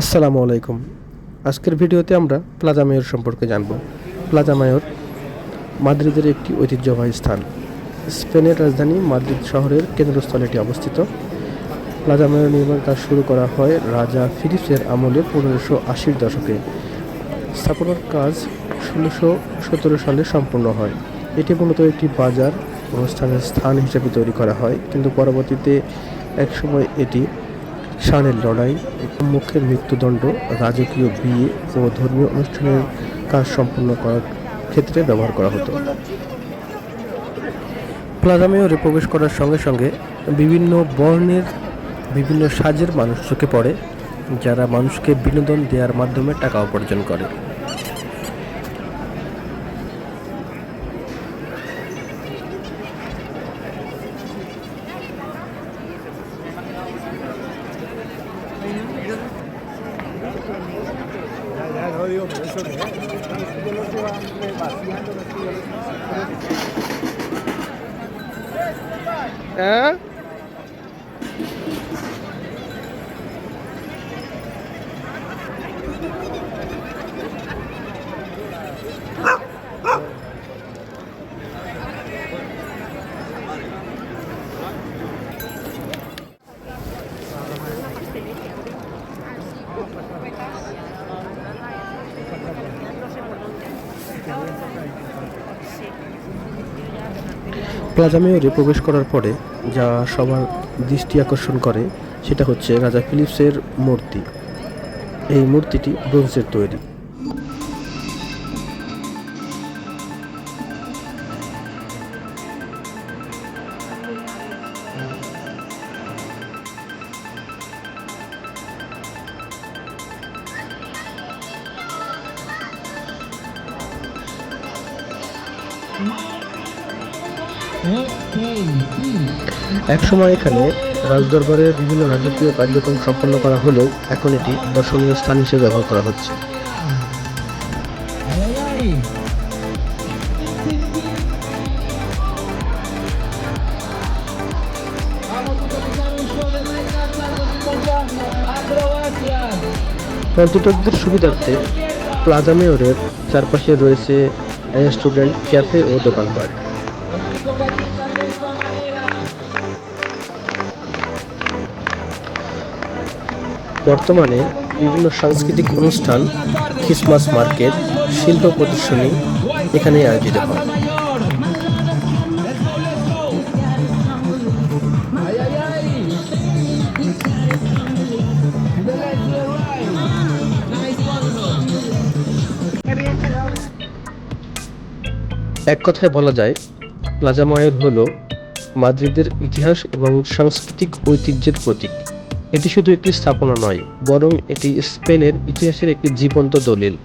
আসসালামু আলাইকুম। আজকের ভিডিওতে আমরা প্লাজা মেয়র সম্পর্কে জানব। প্লাজা মেয়র মাদ্রিদের একটি ঐতিহ্যবাহী স্থান। স্পেনের রাজধানী মাদ্রিদ শহরের কেন্দ্রস্থলে এটি অবস্থিত। প্লাজা মেয়র নির্মাণ কাজ শুরু করা হয় রাজা ফিলিপসের আমলে পনেরোশো আশির দশকে। স্থাপনার কাজ ষোলোশো সতেরো সালে সম্পূর্ণ হয়। এটি মূলত একটি বাজার, অনুষ্ঠানের স্থান হিসেবে তৈরি করা হয়, কিন্তু পরবর্তীতে একসময় এটি ষাঁড়ের লড়াই, মুখের মৃত্যুদণ্ড, রাজকীয় বিয়ে ও ধর্মীয় অনুষ্ঠানের কাজ সম্পন্ন করার ক্ষেত্রে ব্যবহার করা হতো। প্লাজা মেয়রে প্রবেশ করার সঙ্গে সঙ্গে বিভিন্ন বর্ণের, বিভিন্ন সাজের মানুষ চোখে পড়ে, যারা মানুষকে বিনোদন দেওয়ার মাধ্যমে টাকা উপার্জন করে। Ya, ya, no digo por eso que yo ¿Eh? Plaza মেয়রে প্রবেশ করার পরে যা সবার দৃষ্টি আকর্ষণ করে, সেটা হচ্ছে রাজা ফিলিপসের মূর্তি। এই মূর্তিটি ব্রোঞ্জের তৈরি। একসময় এখানে রাজদরবারের বিভিন্ন রাজকীয় কার্যক্রম সম্পন্ন করা হলেও এখন এটি দর্শনীয় স্থান হিসেবে ব্যবহার করা হচ্ছে। পর্যটকদের সুবিধার্থে প্লাজা মেয়রের চারপাশে রয়েছে রেস্টুরেন্ট ক্যাফে ও দোকানপাট। বর্তমানে বিভিন্ন সাংস্কৃতিক অনুষ্ঠান ক্রিসমাস মার্কেট শিল্প প্রদর্শনী এখানে আয়োজিত হয়। এক কথায় বলা যায় প্লাজা ময়ের হল মাদ্রিদের ইতিহাস এবং সাংস্কৃতিক ঐতিহ্যের প্রতীক। এটি শুধু একটি স্থাপনা নয়, বরং এটি স্পেনের ইতিহাসের একটি জীবন্ত দলিল।